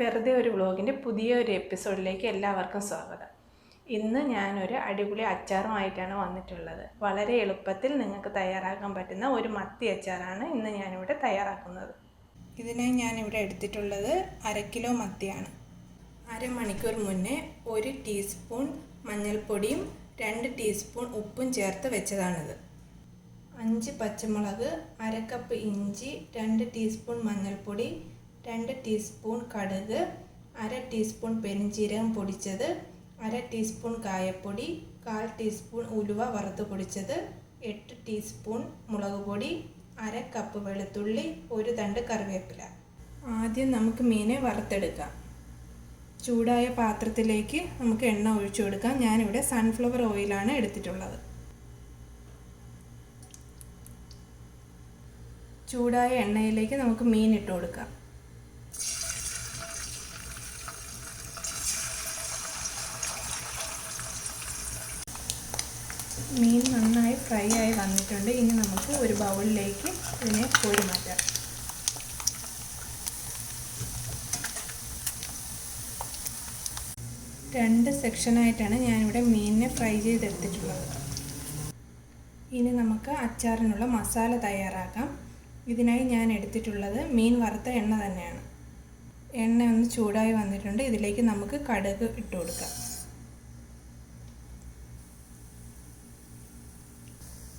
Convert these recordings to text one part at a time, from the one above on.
വെറുതെ ഒരു വ്ളോഗിന്റെ പുതിയൊരു എപ്പിസോഡിലേക്ക് എല്ലാവർക്കും സ്വാഗതം. ഇന്ന് ഞാനൊരു അടിപൊളി അച്ചാറുമായിട്ടാണ് വന്നിട്ടുള്ളത്. വളരെ എളുപ്പത്തിൽ നിങ്ങൾക്ക് തയ്യാറാക്കാൻ പറ്റുന്ന ഒരു മത്തി അച്ചാറാണ് ഇന്ന് ഞാനിവിടെ തയ്യാറാക്കുന്നത്. ഇതിനായി ഞാനിവിടെ എടുത്തിട്ടുള്ളത് അര കിലോ മത്തിയാണ്. അരമണിക്കൂർ മുന്നേ ഒരു ടീസ്പൂൺ മഞ്ഞൾപ്പൊടിയും രണ്ട് ടീസ്പൂൺ ഉപ്പും ചേർത്ത് വെച്ചതാണിത്. അഞ്ച് പച്ചമുളക് അര കപ്പ് ഇഞ്ചി രണ്ട് ടീസ്പൂൺ മഞ്ഞൾപ്പൊടി രണ്ട് ടീസ്പൂൺ കടുക് അര ടീസ്പൂൺ പെരിഞ്ചീരകം പൊടിച്ചത് അര ടീസ്പൂൺ കായപ്പൊടി കാൽ ടീസ്പൂൺ ഉലുവ വറുത്ത് പൊടിച്ചത് എട്ട് ടീസ്പൂൺ മുളക് പൊടി അര കപ്പ് വെളുത്തുള്ളി ഒരു തണ്ട് കറിവേപ്പില. ആദ്യം നമുക്ക് മീനെ വറുത്തെടുക്കാം. ചൂടായ പാത്രത്തിലേക്ക് നമുക്ക് എണ്ണ ഒഴിച്ചു കൊടുക്കാം. ഞാനിവിടെ സൺഫ്ലവർ ഓയിലാണ് എടുത്തിട്ടുള്ളത്. ചൂടായ എണ്ണയിലേക്ക് നമുക്ക് മീൻ ഇട്ട് കൊടുക്കാം. മീൻ നന്നായി ഫ്രൈ ആയി വന്നിട്ടുണ്ട്. ഇനി നമുക്ക് ഒരു ബൗളിലേക്ക് ഇതിനെ കോരി മാറ്റാം. രണ്ട് സെക്ഷനായിട്ടാണ് ഞാനിവിടെ മീനിനെ ഫ്രൈ ചെയ്തെടുത്തിട്ടുള്ളത്. ഇനി നമുക്ക് അച്ചാറിനുള്ള മസാല തയ്യാറാക്കാം. ഇതിനായി ഞാൻ എടുത്തിട്ടുള്ളത് മീൻ വറുത്ത എണ്ണ തന്നെയാണ്. എണ്ണ ഒന്ന് ചൂടായി വന്നിട്ടുണ്ട്. ഇതിലേക്ക് നമുക്ക് കടുക് ഇട്ട് കൊടുക്കാം.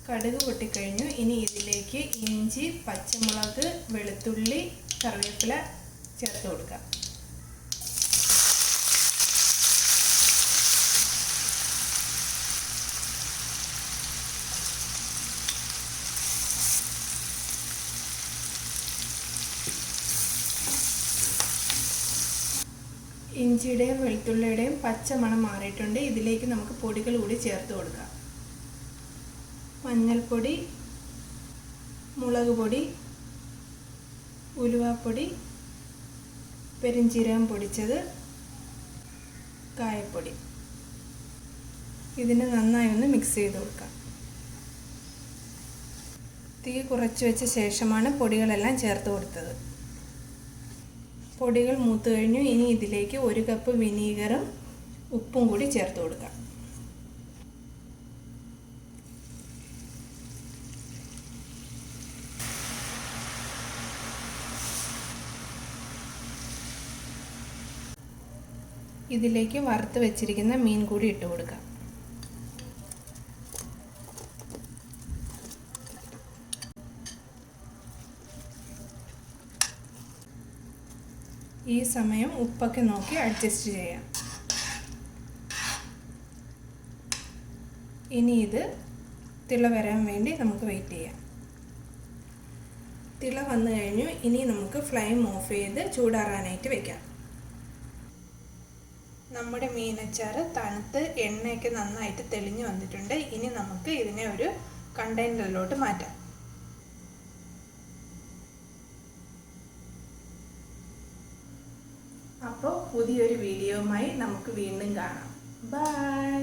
കടുക് പൊട്ടിക്കഴിഞ്ഞു. ഇനി ഇതിലേക്ക് ഇഞ്ചി പച്ചമുളക് വെളുത്തുള്ളി കറിവേപ്പില ചേർത്ത് കൊടുക്കാം ഇഞ്ചിയുടെയും വെളുത്തുള്ളിയുടെയും പച്ചമണം മാറിയിട്ടുണ്ട്. ഇതിലേക്ക് നമുക്ക് പൊടികൾ കൂടി ചേർത്ത് കൊടുക്കാം. മഞ്ഞൾപ്പൊടി മുളക് പൊടി ഉലുവാപ്പൊടി പെരിഞ്ചീരകം പൊടിച്ചത് കായപ്പൊടി. ഇതിനെ നന്നായി ഒന്ന് മിക്സ് ചെയ്ത് കൊടുക്കാം. തീ കുറച്ച് വെച്ച ശേഷമാണ് പൊടികളെല്ലാം ചേർത്ത് കൊടുത്തത്. പൊടികൾ മൂത്ത് കഴിഞ്ഞു. ഇനി ഇതിലേക്ക് ഒരു കപ്പ് വിനീഗറും ഉപ്പും കൂടി ചേർത്ത് കൊടുക്കാം. ഇതിലേക്ക് വറുത്ത് വെച്ചിരിക്കുന്ന മീൻ കൂടി ഇട്ട് കൊടുക്കാം. ഈ സമയം ഉപ്പൊക്കെ നോക്കി അഡ്ജസ്റ്റ് ചെയ്യാം. ഇനി ഇത് തിള വരാൻ വേണ്ടി നമുക്ക് വെയിറ്റ് ചെയ്യാം. തിള വന്നു കഴിഞ്ഞു. ഇനി നമുക്ക് ഫ്ലെയിം ഓഫ് ചെയ്ത് ചൂടാറാനായിട്ട് വെക്കാം. നമ്മുടെ മീനച്ചാർ തണുത്ത് എണ്ണയൊക്കെ നന്നായിട്ട് തെളിഞ്ഞു വന്നിട്ടുണ്ട്. ഇനി നമുക്ക് ഇതിനെ ഒരു കണ്ടെയ്നറിലോട്ട് മാറ്റാം. അപ്പോൾ പുതിയൊരു വീഡിയോയുമായി നമുക്ക് വീണ്ടും കാണാം. ബൈ.